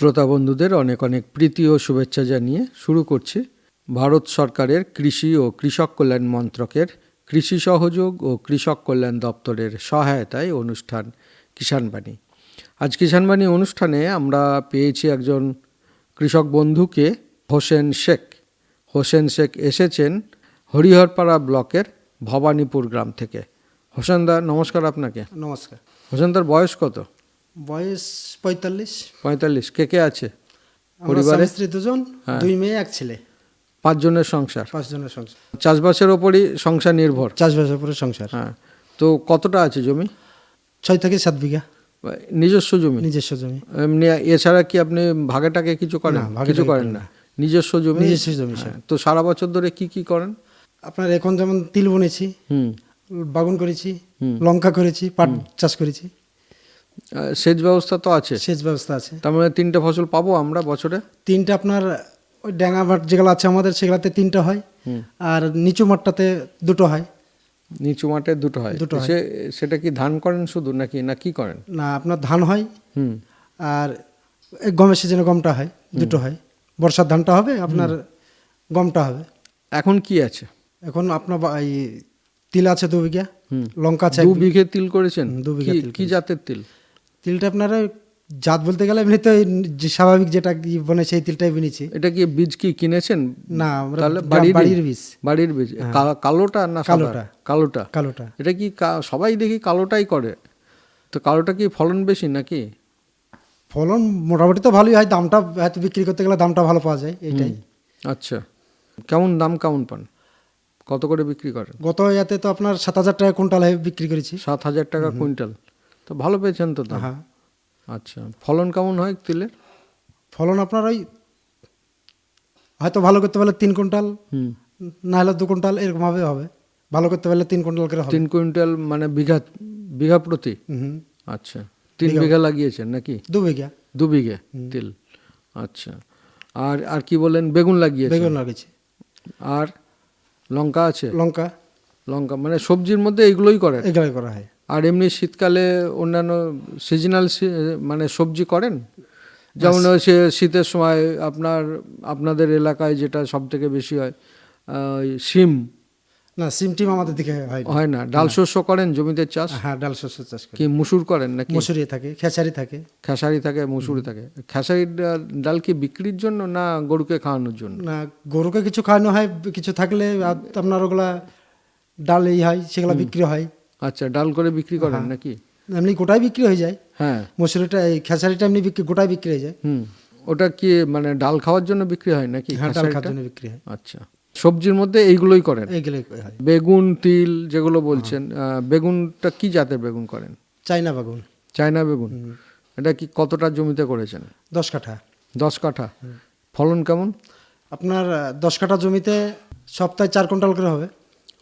শ্রোতা বন্ধুদের অনেক অনেক প্রীতি ও শুভেচ্ছা জানিয়ে শুরু করছি ভারত সরকারের কৃষি ও কৃষক কল্যাণ মন্ত্রকের কৃষি সহযোগ ও কৃষক কল্যাণ দপ্তরের সহায়তায় অনুষ্ঠান কিষাণবাণী। আজ কিষাণবাণী অনুষ্ঠানে আমরা পেয়েছি একজন কৃষক বন্ধুকে হোসেন শেখ। হোসেন শেখ এসেছেন হরিহরপাড়া ব্লকের ভবানীপুর গ্রাম থেকে। হোসেনদা নমস্কার আপনাকে। নমস্কার। হোসেনদার বয়স কত? বয়স পঁয়তাল্লিশ। পঁয়তাল্লিশ। কে কে আছে পরিবারে? স্ত্রী দুজন হ্যাঁ। দুই মেয়ে এক ছেলে। পাঁচজনের সংসার? পাঁচজনের সংসার। চাষবাসের ওপরই সংসার নির্ভর? চাষবাসের উপরে সংসার। হ্যাঁ। তো কতটা আছে জমি? ছয় থেকে সাত বিঘা। নিজস্ব জমি? নিজস্ব জমি। এমনি এছাড়া কি আপনি ভাগে টাকে কিছু করেন? কিছু করেন না। নিজস্ব জমি? নিজস্ব জমি, হ্যাঁ, তো সারা বছর ধরে কি কি করেন? আপনার এখন যেমন তিল বুনেছি হুম। বাগুন করেছি লঙ্কা করেছি পাট চাষ করেছি। সেচ ব্যবস্থা তো আছে। সেচ ব্যবস্থা আছে। তার মানে তিনটে ফসল পাবো আমরা বছরে? তিনটা আপনার ওই ড্যাঙা মাঠ যেগুলো আছে আমাদের সেগুলাতে তিনটা হয়। আর নিচু মাঠটাতে দুটো হয়। নিচু মাঠে দুটো হয়। দুটো সে সেটা কি ধান করেন শুধু নাকি না কি করেন? না আপনার ধান হয়। হুম। আর গমের সিজনে গমটা হয় দুটো হয়। বর্ষার ধানটা হবে আপনার গমটা হবে। এখন কি আছে? এখন আপনার এই তিল আছে দু বিঘা হুম। লঙ্কা আছে দু বিঘে। তিল করেছেন? দু বিঘা তিল কি জাতের তিল? তিলটা আপনার জাত বলতে গেলে এমনি তো যে স্বাভাবিক যেটা কি বনে সেই তিলটাই বিনেছি এটা কি বীজ কি কিনেছেন? না আমরা বাড়ির বাড়ির বীজ। বাড়ির বীজ। কালোটা না? কালোটা। কালোটা। কালোটা। এটা কি সবাই দেখি কালোটাই করে। তো কালোটা কি ফলন বেশি নাকি? ফলন মোটামুটি তো ভালোই হয় দামটা হয়তো বিক্রি করতে গেলে দামটা ভালো পাওয়া যায় এটাই। আচ্ছা। কেমন দাম কেমন পান? কত করে বিক্রি করেন? গত ইয়াতে তো আপনার সাত হাজার টাকা কুইন্টাল হয়ে বিক্রি করেছি। সাত হাজার টাকা কুইন্টাল। তো ভালো পেয়েছেন তো হ্যাঁ। আচ্ছা ফলন কেমন হয় তিলের? ফলন আপনার ওই হয়তো ভালো করতে পারলে তিন কুইন্টাল হুম। না হলে দু কুইন্টাল এরকম ভাবে হবে। ভালো করতে পারলে তিন কুইন্টাল করে তিন কুইন্টাল মানে বিঘা বিঘা প্রতি? হুম। আচ্ছা তিন বিঘা। লাগিয়েছেন নাকি? দু বিঘা। দু বিঘে তিল। আচ্ছা আর আর কি বলেন? বেগুন লাগিয়েছেন? বেগুন লাগিয়েছি। আর লঙ্কা আছে? লঙ্কা। লঙ্কা মানে সবজির মধ্যে এগুলোই করে এগুলাই করা হয়। আর এমনি শীতকালে অন্যান্য সিজনাল মানে সবজি করেন? যেমন সে শীতের সময় আপনার আপনাদের এলাকায় যেটা সব থেকে বেশি হয় শিম। না সিম টিম আমাদের দিকে হয় না। হয় না? ডাল শস্য করেন জমিতে চাষ? হ্যাঁ ডাল শস্য চাষ কি মুসুর করেন নাকি? মসুরি থাকে খেসারি থাকে। খেসারি থাকে মুসুরি থাকে। খেসারি ডাল- ডাল কি বিক্রির জন্য না গরুকে খাওয়ানোর জন্য? না গরুকে কিছু খাওয়ানো হয় কিছু থাকলে আপনার ওগুলা ডাল এই হয় সেগুলো বিক্রি হয়। আচ্ছা ডাল করে বিক্রি করেন নাকি? এমনি গোটাই বিক্রি হয়ে যায়। হ্যাঁ। মসুরিটা এই খেসারিটা এমনি বিক্রি গোটাই বিক্রি হয়ে যায়। হুম ওটা কি মানে ডাল খাওয়ার জন্য বিক্রি হয় নাকি? হ্যাঁ ডাল খাওয়ার জন্য বিক্রি হয়। আচ্ছা সবজির মধ্যে এইগুলোই করেন? এইগুলোই হয়। বেগুন তিল যেগুলো বলছেন বেগুনটা কি জাতের বেগুন করেন? চাইনা বেগুন। চায়না বেগুন? এটা কি কতটা জমিতে করেছেন? দশ কাঠা। দশ কাঠা? ফলন কেমন? আপনার দশ কাঠা জমিতে সপ্তাহে চার কুইন্টাল করে হবে।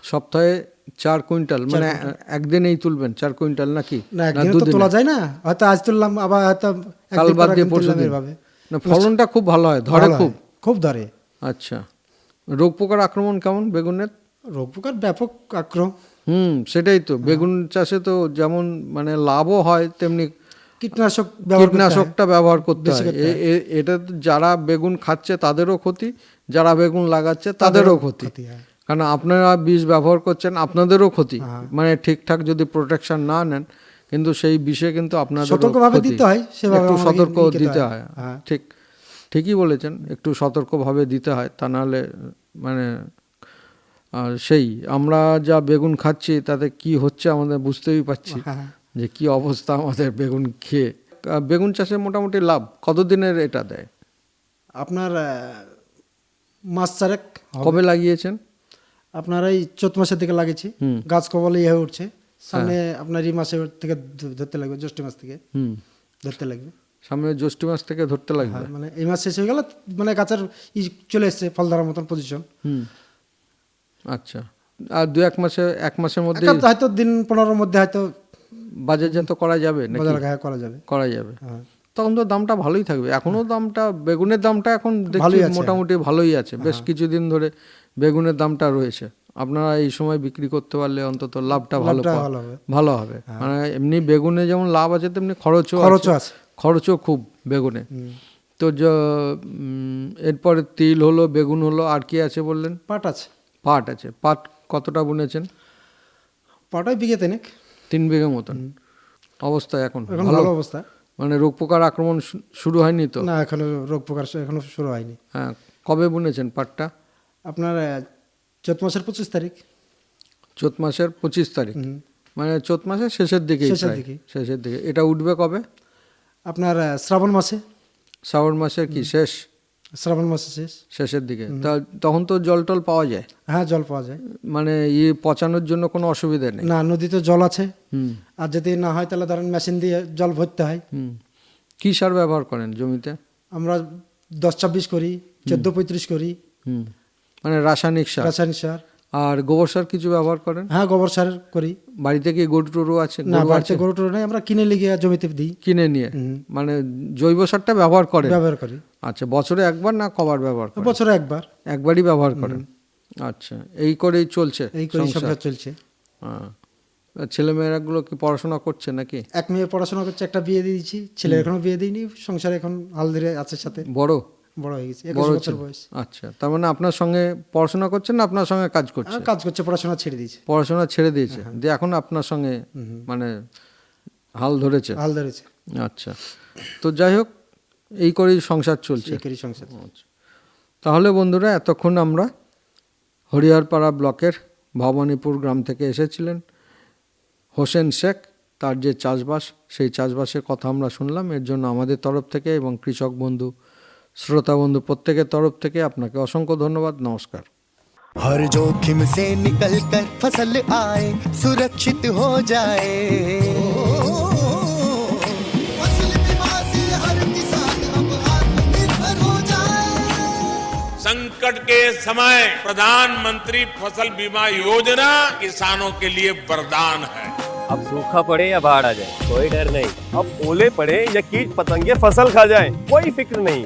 সপ্তাহে চার কুইন্টাল মানে একদিনেই তুলবেন চার কুইন্টাল নাকি? না একদিনে তো তোলা যায় না। হয়তো আজ তুললাম আবার হয়তো কাল বাদ দিয়ে পরশু না ফলনটা খুব ভালো হয় ধরে খুব। খুব ধরে। আচ্ছা। রোগ পোকার আক্রমণ কেমন বেগুনের? রোগ পোকার ব্যাপক আক্রমণ। হুম সেটাই তো। বেগুন চাষে তো যেমন মানে লাভও হয় তেমনি কীটনাশক। কীটনাশকটা ব্যবহার করতে হয়। এটা যারা বেগুন খাচ্ছে তাদেরও ক্ষতি যারা বেগুন লাগাচ্ছে তাদেরও ক্ষতি। ক্ষতি হয়। কারণ আপনারা বিষ ব্যবহার করছেন আপনাদেরও ক্ষতি। হ্যাঁ। মানে ঠিকঠাক যদি প্রোটেকশন না নেন কিন্তু সেই বিষে কিন্তু আপনাদের সতর্কভাবে দিতে হয়, সেভাবে একটু সতর্ক দিতে হয়। হয়। হ্যাঁ। ঠিক ঠিকই বলেছেন একটু সতর্কভাবে দিতে হয় তা নাহলে মানে আর সেই আমরা যা বেগুন খাচ্ছি তাতে কি হচ্ছে আমাদের বুঝতেই পারছি হ্যাঁ যে কি অবস্থা আমাদের বেগুন খেয়ে। বেগুন চাষে মোটামুটি লাভ কতদিনের এটা দেয়? আপনার মাস চারেক কবে লাগিয়েছেন? আপনার এই চৈত মাসের দিকে লাগিয়েছি। গাছ কবলে ইয়ে হয়ে উঠছে। সামনে আপনার এই মাসে থেকে ধরতে লাগবে জ্যৈষ্ঠ মাস থেকে ধরতে লাগবে। সামনে জ্যৈষ্ঠ মাস থেকে ধরতে লাগবে। হ্যাঁ, মানে এই মাস শেষ হয়ে গেল মানে গাছের ই চলে এসছে ফল ধরার মতন পজিশন আচ্ছা। আর দু এক মাসে এক মাসের মধ্যে হয়তো দিন পনেরোর মধ্যে হয়তো বাজারজাত করা যাবে বাজার করা যাবে। করা যাবে। হ্যাঁ। তখন তো দামটা ভালোই থাকবে। এখনও দামটা বেগুনের দামটা এখন দেখছি মোটামুটি ভালোই আছে। বেশ কিছুদিন ধরে বেগুনের দামটা রয়েছে। আপনারা এই সময় বিক্রি করতে পারলে অন্তত লাভটা ভালো ভালো হবে। মানে এমনি বেগুনে যেমন লাভ আছে তেমনি খরচও খরচও আছে। খরচও খুব বেগুনে। তো এরপরে তিল হলো বেগুন হলো আর কি আছে বললেন? পাট আছে। পাট আছে। পাট কতটা বুনেছেন? পাট ওই বিঘে তিনেক। তিন বিঘে মতন। অবস্থা এখন ভালো? অবস্থা। মানে রোগ পোকার আক্রমণ শুরু হয়নি তো? না এখনও রোগ প্রকার এখনও শুরু হয়নি। হ্যাঁ কবে বুনেছেন পাটটা? আপনার চৈত মাসের পঁচিশ তারিখ। চৈত মাসের পঁচিশ তারিখ। মানে চৈত মাসের শেষের দিকে শেষের দিকে। শেষের দিকে। এটা উঠবে কবে? আপনার শ্রাবণ মাসে। শ্রাবণ মাসের কি শেষ? শ্রাবণ মাসে শেষ। শেষের দিকে। তা তখন তো জল টল পাওয়া যায়? হ্যাঁ জল পাওয়া যায়। মানে ইয়ে পচানোর জন্য কোনো অসুবিধা নেই? না নদীতে জল আছে। আর যদি না হয় তাহলে ধরেন মেশিন দিয়ে জল ভরতে হয়। কী সার ব্যবহার করেন জমিতে? আমরা দশ ছাব্বিশ করি চোদ্দ পঁয়ত্রিশ করি। হুম। মানে রাসায়নিক সার। রাসায়নিক সার। আর গোবর সার কিছু ব্যবহার করেন? হ্যাঁ গোবর সার করি। বাড়িতে কি গরু টরু আছে? না বাড়িতে গরু টরু নেই আমরা কিনে লিগে জমিতে দিই। কিনে নিয়ে? মানে জৈব সারটা ব্যবহার করেন? ব্যবহার করি। আচ্ছা বছরে একবার না কবার ব্যবহার করেন? বছরে একবার। একবারই ব্যবহার করেন? আচ্ছা এই করেই চলছে এই করেই সংসার? চলছে। হ্যাঁ। আর ছেলেমেয়েরাগুলো কি পড়াশোনা করছে নাকি? এক মেয়ে পড়াশোনা করছে একটা বিয়ে দিয়ে দিয়েছি। ছেলে এখনও বিয়ে দিইনি সংসার এখন হাল ধরে আছে সাথে। বড়? বড় হয়ে গেছে একুশ বছর বয়স। আচ্ছা তার মানে আপনার সঙ্গে পড়াশোনা করছেন না আপনার সঙ্গে কাজ করছে কাজ করছে পড়াশোনা ছেড়ে দিয়েছে। পড়াশোনা ছেড়ে দিয়েছে। হ্যাঁ, দিয়ে এখন আপনার সঙ্গে মানে হাল ধরেছে? হাল ধরেছে। আচ্ছা। তো যাই হোক এই করেই সংসার চলছে। এই করি সংসার আচ্ছা। তাহলে বন্ধুরা এতক্ষণ আমরা হরিহরপাড়া ব্লকের ভবানীপুর গ্রাম থেকে এসেছিলেন হোসেন শেখ তার যে চাষবাস সেই চাষবাসের কথা আমরা শুনলাম। এর জন্য আমাদের তরফ থেকে এবং কৃষক বন্ধু শ্রোতা বন্ধু প্রত্যেকের তরফ থেকে আপনাকে অসংখ্য ধন্যবাদ নমস্কার हर जोखिम से निकल कर फसल आए सुरक्षित हो जाए फसल बीमा से हर किसान अब आत्मनिर्भर हो जाए संकट के समय प्रधानमंत्री फसल बीमा योजना किसानों के लिए वरदान है अब सूखा पड़े या बाढ़ आ जाए कोई डर नहीं अब ओले पड़े या कीट पतंगे फसल खा जाए कोई फिक्र नहीं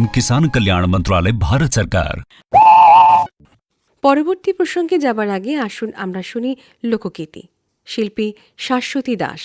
किसान कल्याण मंत्रालय भारत सरकार পরবর্তী প্রসঙ্গে যাবার আগে আসুন আমরা শুনি লোকগীতি শিল্পী শাশ্বতী দাস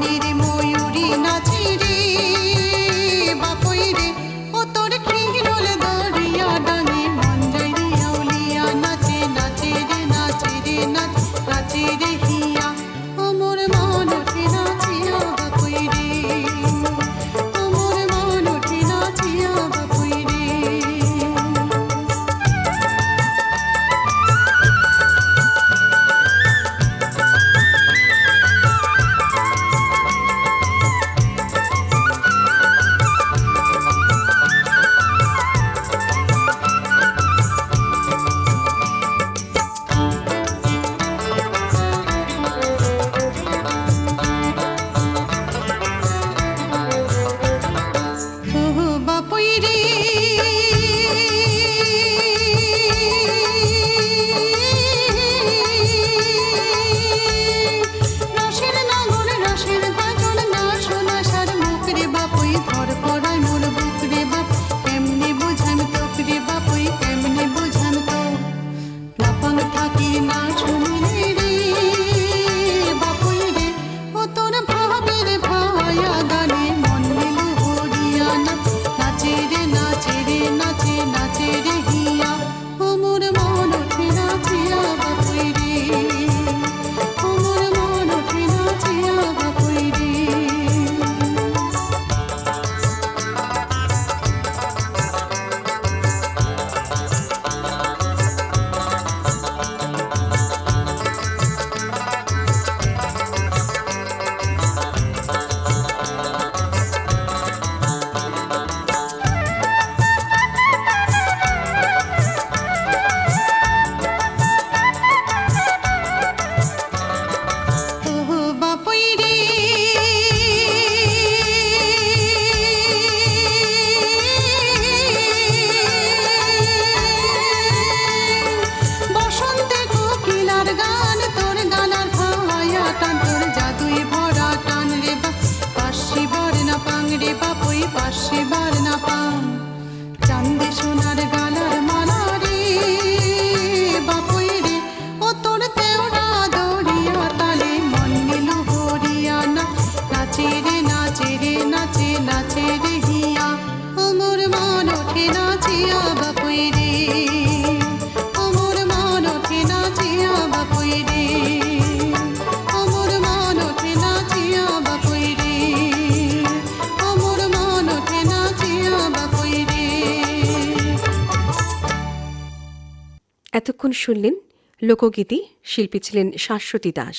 মনির ময়ূর শুনলেন লোকগীতি শিল্পী ছিলেন শাশ্বতী দাস।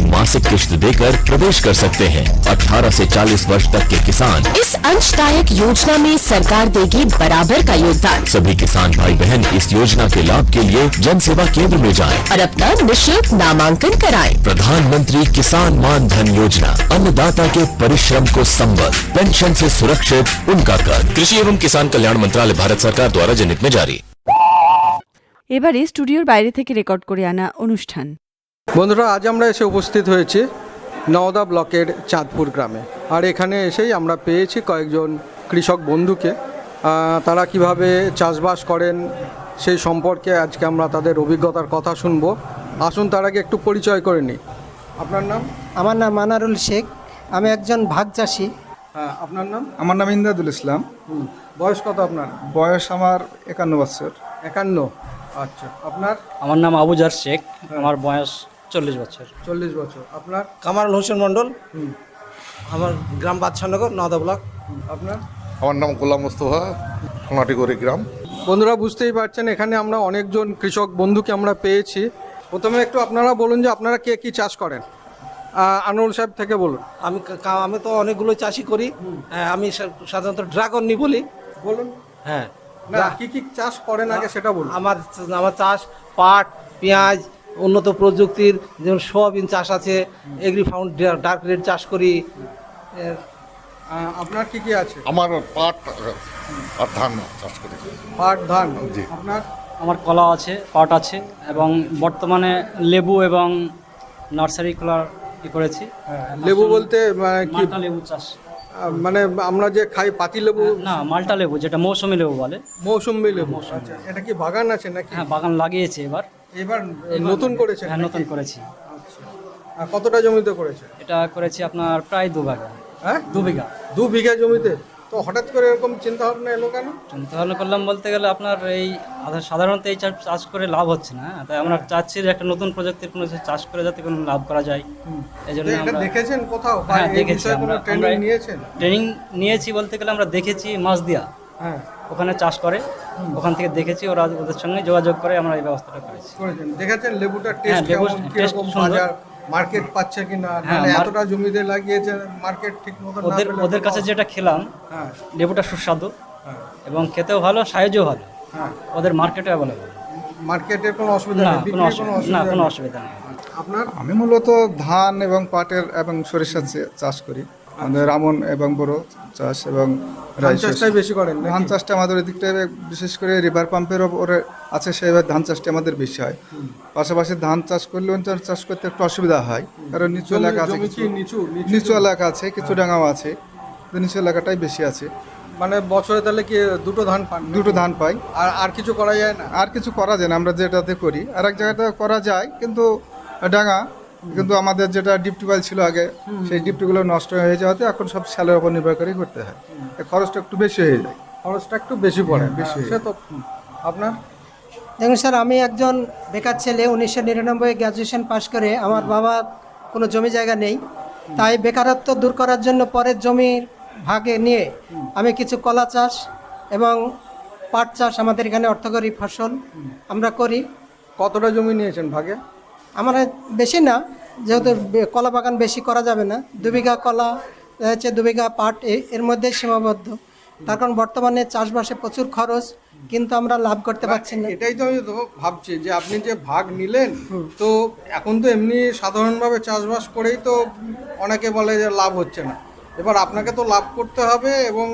मासिक किश्त देकर प्रवेश कर सकते हैं 18 से 40 वर्ष तक के किसान इस अंशदायक योजना में सरकार देगी बराबर का योगदान सभी किसान भाई बहन इस योजना के लाभ के लिए जन सेवा केंद्र में जाएं। और अपना निशुल्क नामांकन कराएं। प्रधानमंत्री किसान मान धन योजना अन्नदाता के परिश्रम को संबल पेंशन से सुरक्षित उनका कर कृषि एवं किसान कल्याण मंत्रालय भारत सरकार द्वारा जनहित में जारी এবারে স্টুডিওর বাইরে থেকে রেকর্ড করে আনা অনুষ্ঠান বন্ধুরা আজ আমরা এসে উপস্থিত হয়েছি নওদা ব্লকের চাঁদপুর গ্রামে। আর এখানে এসেই আমরা পেয়েছি কয়েকজন কৃষক বন্ধুকে। তারা কীভাবে চাষবাস করেন সেই সম্পর্কে আজকে আমরা তাদের অভিজ্ঞতার কথা শুনব। আসুন তার আগে একটু পরিচয় করে নিই। আপনার নাম? আমার নাম মানারুল শেখ। আমি একজন ভাগ চাষি। হ্যাঁ আপনার নাম? আমার নাম ইন্দাদুল ইসলাম। হুম, বয়স কত আপনার? বয়স আমার একান্ন বছর। একান্ন। আচ্ছা আপনার? আমার নাম আবুজার শেখ। আমার বয়স চল্লিশ বছর। চল্লিশ বছর। আপনার? কামারুল হোসেন মণ্ডল। আমার গ্রাম বাদশাহনগর নওদা ব্লক। আপনার? আমার নাম গোলাম মুস্তফা সোনাটিগড়ি গ্রাম। বন্ধুরা বুঝতেই পারছেন এখানে আমরা অনেকজন কৃষক বন্ধুকে আমরা পেয়েছি। প্রথমে একটু আপনারা বলুন যে আপনারা কে কি চাষ করেন? আনোয়ার সাহেব থেকে বলুন। আমি আমি তো অনেকগুলো চাষি করি। হ্যাঁ, আমি সাধারণত ড্রাগন নি বলি। বলুন। হ্যাঁ। না কি কি চাষ করেন আগে সেটা বলুন। আমার আমার চাষ পাট পেঁয়াজ উন্নত প্রযুক্তির যেমন সোয়াবিন চাষ আছে এগ্রি ফাউন্ড ডার্ক রেড চাষ করি আপনার কি কি আছে? আমার পাট আর ধান চাষ করি। পাট ধান? জি। আপনার? আমার কলা আছে পাট আছে এবং বর্তমানে লেবু এবং নার্সারি খোলার ই করেছি। লেবু বলতে মানে কি? মাল্টা লেবু চাষ। মানে আমরা যে খাই পাতি লেবু? না মাল্টা লেবু যেটা মৌসুমি লেবু বলে। মৌসুম্বি লেবু আচ্ছা। এটা কি বাগান আছে নাকি? হ্যাঁ বাগান লাগিয়েছে এবার। এবার নতুন করেছেন হ্যাঁ নতুন করেছি। আচ্ছা। আর কতটা জমিতে করেছে এটা করেছি আপনার প্রায় দু বিঘা। হ্যাঁ? দু বিঘা। দু বিঘা জমিতে? তো হঠাৎ করে এরকম চিন্তা ভাবনা এলো কেন? চিন্তা ভাবনা করলাম বলতে গেলে আপনার এই সাধারণত এই চাষ চাষ করে লাভ হচ্ছে না হ্যাঁ, তাই আমরা চাচ্ছি যে একটা নতুন প্রযুক্তির কোনো চাষ করে যাতে কোনো লাভ করা যায়। এই জন্য দেখেছেন কোথাও? হ্যাঁ দেখেছি আমরা। ট্রেনিং নিয়েছেন? ট্রেনিং নিয়েছি বলতে গেলে আমরা দেখেছি মাছ দিয়া। হ্যাঁ। ওখানে চাষ করে। ওখান থেকে দেখেছি ওরা ওদের সঙ্গে যোগাযোগ করে আমরা এই ব্যবস্থাটা করেছি। করেছেন। দেখেছেন লেবুটার হ্যাঁ, টেস্ট লেবুর কেমন? কীরকম সুন্দর। বাজার? মার্কেট পাচ্ছে কিনা? হ্যাঁ, মানে এতটা জমিতে লাগিয়েছে মার্কেট ঠিক মতো না ওদের ওদের কাছে যেটা খেলাম হ্যাঁ। লেবুটা সুস্বাদু হ্যাঁ। এবং খেতেও ভালো সাইজও ভালো। হ্যাঁ। ওদের মার্কেটে অ্যাভেলেবল মার্কেটে কোনো অসুবিধা নেই কোনো অসুবিধা না কোনো অসুবিধা নেই। আপনার? আমি মূলত ধান এবং পাটের এবং সরিষার চাষ করি। আমাদের রামন এবং বড় চাষ এবং ধান চাষটাই বেশি করেন ধান চাষটা আমাদের দিকটায় বিশেষ করে রিভার পাম্পের ওপরে আছে সেভাবে ধান চাষটা আমাদের বেশি হয়। পাশাপাশি ধান চাষ করলে অঞ্চল চাষ করতে একটু অসুবিধা হয় কারণ নিচু এলাকা আছে কিছু। নিচু? এলাকা আছে কিছু ডাঙাও আছে তো নিচু এলাকাটাই বেশি আছে। মানে বছরে তাহলে কি দুটো ধান পান দুটো ধান পাই। আর আর কিছু করা যায় না? আর কিছু করা যায় না আমরা যেটাতে করি আর এক জায়গাতে করা যায় কিন্তু ডাঙা কিন্তু আমাদের যেটা ডিপ টিউবওয়েল ছিল আগে সেই ডিপ টিউবগুলো নষ্ট হয়ে যাওয়াতে এখন সব স্যালের উপর নির্ভর করেই করতে হয়। খরচটা একটু বেশি হয়ে যায়। খরচটা একটু বেশি পড়ে। বেশি সে তো আপনার? দেখুন স্যার আমি একজন বেকার ছেলে উনিশশো নিরানব্বই গ্র্যাজুয়েশন পাশ করে আমার বাবার কোনো জমি জায়গা নেই। তাই বেকারত্ব দূর করার জন্য পরের জমির ভাগে নিয়ে আমি কিছু কলা চাষ এবং পাট চাষ আমাদের এখানে অর্থকরী ফসল আমরা করি। কতটা জমি নিয়েছেন ভাগে? আমার বেশি না যেহেতু কলা বাগান বেশি করা যাবে না। দু বিঘা কলা হচ্ছে দু বিঘা পাট এর মধ্যে সীমাবদ্ধ। তার কারণ বর্তমানে চাষবাসে প্রচুর খরচ কিন্তু আমরা লাভ করতে পারছি না। এটাই তো আমি তো ভাবছি যে আপনি যে ভাগ নিলেন তো এখন তো এমনি সাধারণভাবে চাষবাস করেই তো অনেকে বলে যে লাভ হচ্ছে না। এবার আপনাকে তো লাভ করতে হবে এবং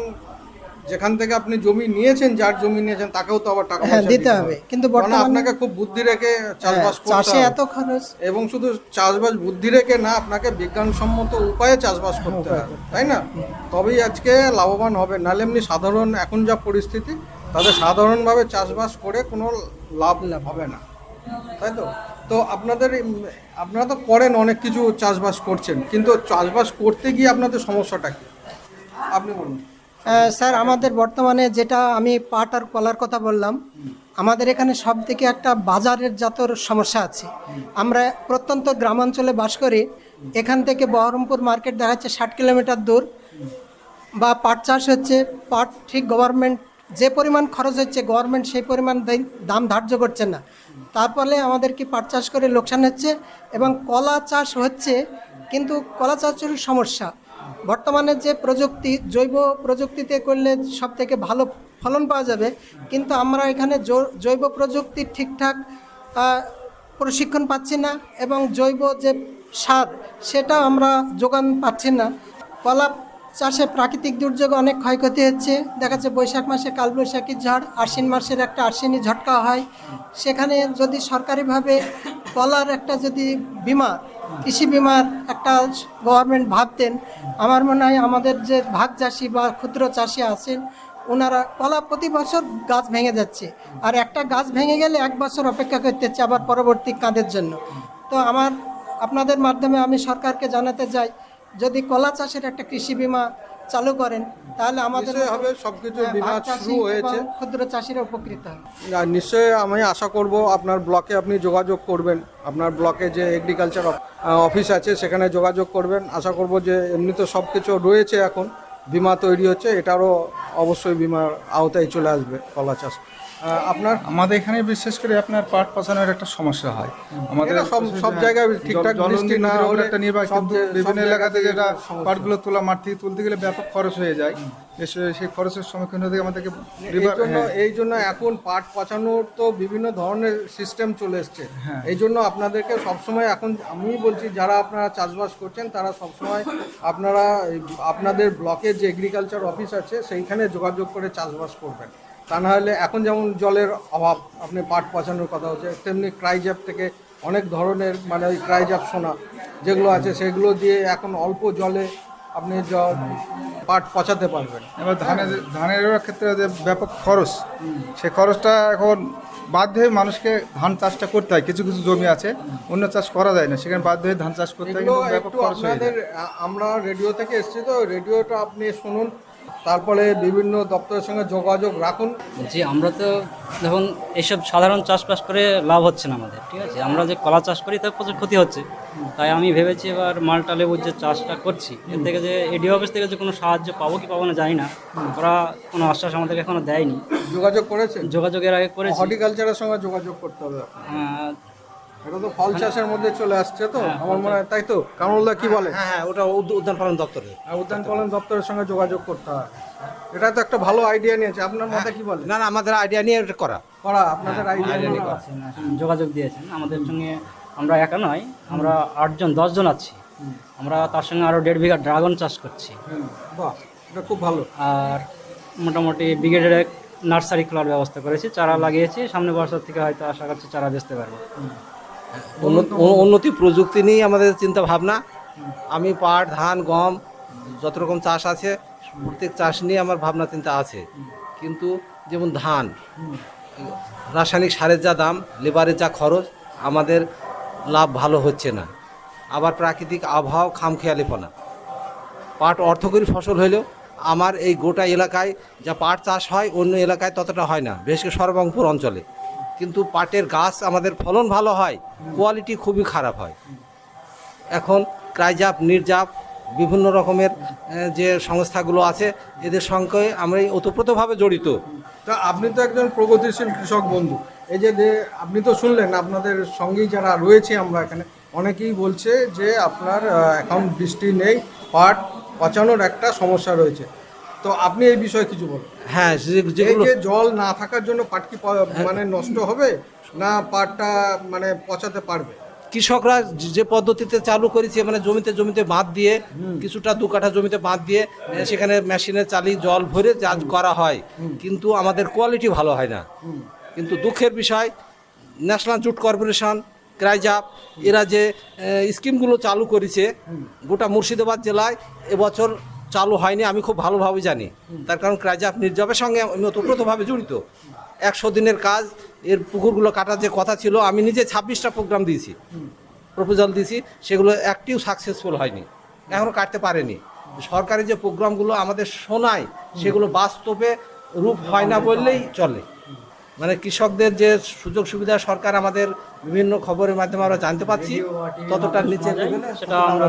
যেখান থেকে আপনি জমি নিয়েছেন যার জমি নিয়েছেন তাকেও তো আবার টাকা হ্যাঁ, দিতে হবে। কিন্তু মানে বর্তমানে- আপনাকে খুব বুদ্ধি রেখে চাষবাস হ্যাঁ, করতে চাষে এত খরচ। এবং শুধু চাষবাস বুদ্ধি রেখে না আপনাকে বিজ্ঞানসম্মত উপায়ে চাষবাস করতে হবে তাই না? তবেই আজকে লাভবান হবে। নাহলে এমনি সাধারণ এখন যা পরিস্থিতি তাদের সাধারণভাবে চাষবাস করে কোনো লাভ হবে না তাই তো? তো আপনাদের আপনারা তো করেন অনেক কিছু চাষবাস করছেন কিন্তু চাষবাস করতে গিয়ে আপনাদের সমস্যাটা কি? আপনি বলুন। স্যার, আমাদের বর্তমানে যেটা আমি পাট আর কলার কথা বললাম, আমাদের এখানে সব থেকে একটা বাজারের জাতর সমস্যা আছে। আমরা প্রত্যন্ত গ্রামাঞ্চলে বাস করি, এখান থেকে বহরমপুর মার্কেট দেখা যাচ্ছে ষাট কিলোমিটার দূর, বা পাট চাষ হচ্ছে, পাট ঠিক গভর্নমেন্ট, যে পরিমাণ খরচ হচ্ছে, গভর্নমেন্ট সেই পরিমাণ দাম ধার্য করছে না। তার ফলে আমাদের কি পাট চাষ করে লোকসান হচ্ছে, এবং কলা চাষ হচ্ছে, কিন্তু কলা চাষের সমস্যা। বর্তমানে যে প্রযুক্তি, জৈব প্রযুক্তিতে করলে সব থেকে ভালো ফলন পাওয়া যাবে, কিন্তু আমরা এখানে জৈব প্রযুক্তি ঠিকঠাক প্রশিক্ষণ পাচ্ছি না এবং জৈব যে সার সেটা আমরা যোগান পাচ্ছি না। কলা চাষে প্রাকৃতিক দুর্যোগে অনেক ক্ষয়ক্ষতি হচ্ছে। দেখা যাচ্ছে বৈশাখ মাসে কালবৈশাখী ঝড়, আশ্বিন মাসের একটা আশ্বিনী ঝটকা হয়। সেখানে যদি সরকারিভাবে কলার একটা যদি বিমা কৃষি বিমার একটা গভর্নমেন্ট ভাবতেন, আমার মনে হয় আমাদের যে ভাগ চাষি বা ক্ষুদ্র চাষি আছেন ওনারা কলা প্রতি বছর গাছ ভেঙে যাচ্ছে। আর একটা গাছ ভেঙে গেলে এক বছর অপেক্ষা করতে হচ্ছে আবার পরবর্তী কাঁধের জন্য। তো আমার, আপনাদের মাধ্যমে আমি সরকারকে জানাতে চাই, যদি কলা চাষের একটা কৃষি বিমা চালু করেন তাহলে আমাদের হবে, সবকিছু বিভাগ বিমা শুরু হয়েছে। ক্ষুদ্র চাষিরা উপকৃত নিশ্চয়ই আমি আশা করব আপনার ব্লকে আপনি যোগাযোগ করবেন। আপনার ব্লকে যে এগ্রিকালচার অফিস আছে সেখানে যোগাযোগ করবেন। আশা করব যে এমনি তো সব কিছু রয়েছে এখন বিমা তৈরি হচ্ছে এটারও অবশ্যই বিমার আওতায় চলে আসবে কলা চাষ। আপনার আমাদের এখানে বিশেষ করে আপনার পাট পচানোর একটা সমস্যা হয় আমাদের সব সব জায়গায় ঠিকঠাক বৃষ্টি না হলে একটা কিন্তু বিভিন্ন এলাকাতে যেটা। পাটগুলো তোলা মাঠ থেকে তুলতে গেলে ব্যাপক খরচ হয়ে যায় সেই খরচের সম্মুখীন হতে আমাদেরকে এই জন্য হ্যাঁ। এই জন্য এখন পাট পচানোর তো বিভিন্ন ধরনের সিস্টেম চলে এসছে হ্যাঁ। এই জন্য আপনাদেরকে সবসময় এখন আমি বলছি যারা আপনারা চাষবাস করছেন তারা সবসময় আপনারা আপনাদের ব্লকের যে এগ্রিকালচার অফিস আছে সেইখানে যোগাযোগ করে চাষবাস করবেন তা না হলে এখন যেমন জলের অভাব আপনি পাট পচানোর কথা হচ্ছে তেমনি ক্রাইজ্যাপ থেকে অনেক ধরনের মানে ওই ক্রাইজ্যাপ সোনা যেগুলো আছে সেগুলো দিয়ে এখন অল্প জলে আপনি জল পাট পচাতে পারবেন। এবার ধানের ধানের ক্ষেত্রে যে ব্যাপক খরচ সে খরচটা এখন বাধ্য হয়ে মানুষকে ধান চাষটা করতে হয়। কিছু কিছু জমি আছে অন্য চাষ করা যায় না সেখানে বাধ্য হয়ে ধান চাষ করতে হয় আমরা রেডিও থেকে এসেছি তো রেডিওটা আপনি শুনুন। তারপরে বিভিন্ন দপ্তরের সঙ্গে যোগাযোগ রাখুন। জি আমরা তো দেখুন এইসব সাধারণ চাষবাস করে লাভ হচ্ছে না আমাদের ঠিক আছে? আমরা যে কলা চাষ করি তার প্রচুর ক্ষতি হচ্ছে। তাই আমি ভেবেছি এবার মালটা লেবুর যে চাষটা করছি এর থেকে যে এডিও অফিস থেকে যে কোনো সাহায্য পাবো কি পাবো না জানি না। ওরা কোনো আশ্বাস আমাদেরকে এখনও দেয়নি। যোগাযোগ করেছেন? যোগাযোগের আগে করেছি। হর্টিকালচারের সঙ্গে যোগাযোগ করতে হবে এটা তো ফল চাষের মধ্যে চলে আসছে তো আমার মনে হয় তাই তো? কামরুল্লাহ কি বলে? হ্যাঁ হ্যাঁ ওটা উদ- উদ্যান পালন দপ্তরে আর উদ্যান পালন দপ্তরের সঙ্গে যোগাযোগ করতে হয়। এটা তো একটা ভালো আইডিয়া নিয়েছে। আপনার মতে কি বলে? না না আমাদের আইডিয়া নিয়ে এটা করা। করা আপনাদের হ্যাঁ, আইডিয়া আমাদের আছেন, যোগাযোগ দিয়েছেন। আমাদের সঙ্গে আমরা একা নয় আমরা আটজন দশজন আছি। আমরা তার সঙ্গে আরও দেড় বিঘা ড্রাগন চাষ করছি। বাহ এটা খুব ভালো। আর মোটামুটি ব্রিগেডের নার্সারি খোলার ব্যবস্থা করেছি। চারা লাগিয়েছি সামনে বছর থেকে হয়তো আশা করছি চারা বেচতে পারব। উন্নত- প্রযুক্তি নিয়েই আমাদের চিন্তা ভাবনা। আমি পাট, ধান, গম, যত রকম চাষ আছে, প্রত্যেক চাষ নিয়ে আমার ভাবনা, চিন্তা আছে। কিন্তু যেমন ধান, রাসায়নিক সারের যা দাম, লেবারের যা খরচ, আমাদের লাভ ভালো হচ্ছে না। আবার প্রাকৃতিক আবহাওয়া খামখেয়ালিপনা। পাট অর্থকরী ফসল হলেও আমার এই গোটা এলাকায় যা পাট চাষ হয়, অন্য এলাকায় ততটা হয় না। বিশেষ করে অঞ্চলে। কিন্তু পাটের গাছ আমাদের ফলন ভালো হয় কোয়ালিটি খুবই খারাপ হয়। এখন ক্রাইজাপ, নির্জাপ, বিভিন্ন রকমের যে সংস্থাগুলো আছে, এদের সঙ্গে আমরা ওতপ্রোতভাবে জড়িত। তা আপনি তো একজন প্রগতিশীল কৃষক বন্ধু। এই যে আপনি তো শুনলেন, আপনাদের সঙ্গেই যারা রয়েছে আমরা এখানে, অনেকেই বলছে যে আপনার এখন বৃষ্টি নেই, পাট পচানোর একটা সমস্যা রয়েছে। তো আপনি এই বিষয়ে কিছু বলুন। হ্যাঁ যে- যেগুলো জল না থাকার জন্য পাট কি মানে নষ্ট হবে? না পাটটা মানে পচাতে পারবে? কৃষকরা যে- পদ্ধতিতে চালু করেছে মানে জমিতে জমিতে বাঁধ দিয়ে কিছুটা দু কাঠা জমিতে বাঁধ দিয়ে সেখানে মেশিনে চালিয়ে জল ভরে চাষ করা হয় কিন্তু আমাদের কোয়ালিটি ভালো হয় না। কিন্তু দুঃখের বিষয় ন্যাশনাল জুট কর্পোরেশন ক্রাইজাপ এরা যে স্কিমগুলো চালু করেছে গোটা মুর্শিদাবাদ জেলায় এবছর চালু হয়নি আমি খুব ভালোভাবে জানি। তার কারণ ক্রাইজাপ নির্জবের সঙ্গে আমি ওতপ্রোতভাবে জড়িত। একশো দিনের কাজ এর পুকুরগুলো কাটার যে কথা ছিল আমি নিজে ছাব্বিশটা প্রোগ্রাম দিয়েছি। প্রপোজাল দিয়েছি সেগুলো একটিও সাকসেসফুল হয়নি। এখনও কাটতে পারেনি। সরকারি যে প্রোগ্রামগুলো আমাদের শোনায় সেগুলো বাস্তবে রূপ হয় না বললেই চলে। মানে কৃষকদের যে সুযোগ সুবিধা সরকার আমাদের বিভিন্ন খবরের মাধ্যমে আমরা জানতে পাচ্ছি ততটা নিচে সেটা আমরা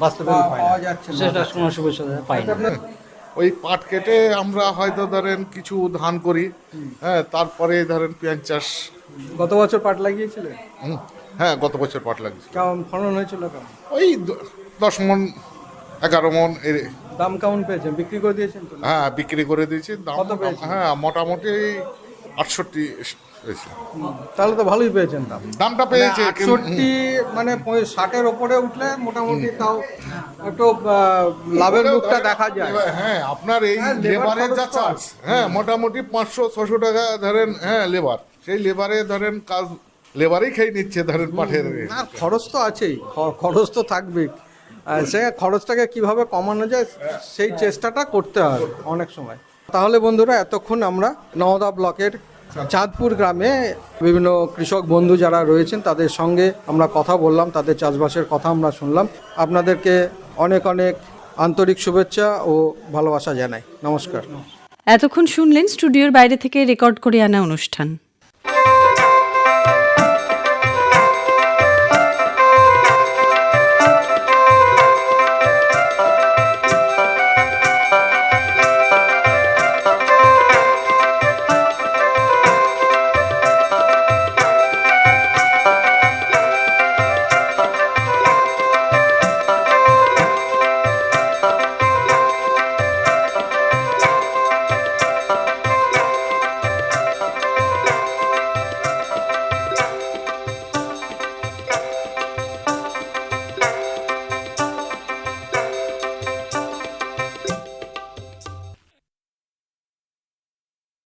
বাস্তবে হয় না। সেটা কোনো সুবিধা পাই না। ওই পাট কেটে আমরা হয়তো ধরেন কিছু ধান করি হ্যাঁ তারপরে ধরেন পেঁয়াজ চাষ। গত বছর পাট লাগিয়েছিলেন হ্যাঁ গত বছর পাট লাগিয়েছি। কেমন ফলন হয়েছিল কেমন? ওই দশ মন এগারো মন এর দাম কেমন পেয়েছেন? বিক্রি করে দিয়েছেন তো? হ্যাঁ বিক্রি করে দিয়েছি। দাম কত হ্যাঁ মোটামুটি আটষট্টি তাহলে তো ভালোই পেয়েছেন দাম। দামটা পেয়েছে। কিন্তু- আটষট্টি মানে পঁয়- ষাটের ওপরে উঠলে মোটামুটি তাও একটু লাভের মুখটা দেখা যায়। হ্যাঁ আপনার এই হ্যাঁ, লেবারের যা খরচ তো চার্জ হ্যাঁ মোটামুটি পাঁচশো ছশো টাকা ধরেন হ্যাঁ লেবার সেই লেবারে ধরেন কাজ লেবারই খেয়ে নিচ্ছে ধরেন পাঠের আর খরচ তো আছেই খরচ তো থাকবেই। সে খরচটাকে কীভাবে কমানো যায় সেই চেষ্টাটা করতে হবে অনেক সময়। তাহলে বন্ধুরা এতক্ষণ আমরা নওদা ব্লকের চাঁদপুর গ্রামে বিভিন্ন কৃষক বন্ধু যারা রয়েছেন, তাদের সঙ্গে আমরা কথা বললাম, তাদের চাষবাসের কথা আমরা শুনলাম। আপনাদেরকে অনেক অনেক আন্তরিক শুভেচ্ছা ও ভালোবাসা জানাই। নমস্কার। এতক্ষণ শুনলেন স্টুডিওর বাইরে থেকে রেকর্ড করে আনা অনুষ্ঠান।